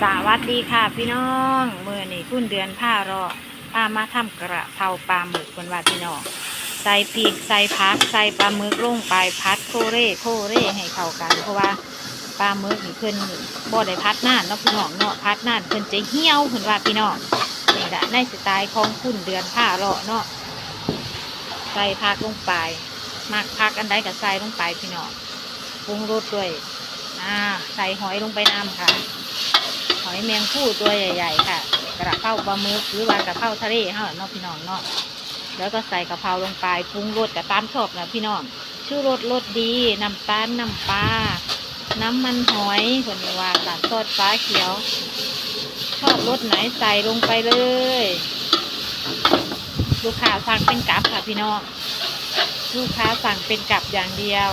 สวัสดีค่ะพี่น้องเมื่อนี่คุณเดือนผ้ารอป้ามาทำกระเพราปลาหมึกคนว่าพี่น้อง ใส่พริกใส่ผักใส่ปลาหมึกลงไปพัดโคเร่โคเร่ให้เข้ากัน เพราะว่าปลาหมึกนี่เพิ่นบ่ได้พัดนานเนาะพี่น้องเนาะพัดนานเพิ่นจะเหี่ยวเพิ่นว่าพี่น้องนี่แหละในสไตล์ของคุณเดือนผ้ารอเนาะใส่ผักลงไปมักผักอันใดก็ใส่ลงไปพี่น้องปรุงรสด้วยอ่าใส่หอยลงไปน้ำค่ะ อยแมงผู้ตัวใหญ่ ๆ ค่ะ กระเพราปลาหมึกหรือว่ากระเพราทะเลเฮาเนาะพี่น้องเนาะแล้วก็ใส่กระเพราลงไปปรุงรสกับตามชอบนะพี่น้องชื่อรสรสดีน้ำตาลน้ำปลาน้ำมันหอยคนนี้ว่าสารทอดฟ้าเขียว ชอบรสไหนใส่ลงไปเลย ลูกค้าสั่งเป็นกับค่ะพี่น้องลูกค้าสั่งเป็นกับอย่างเดียว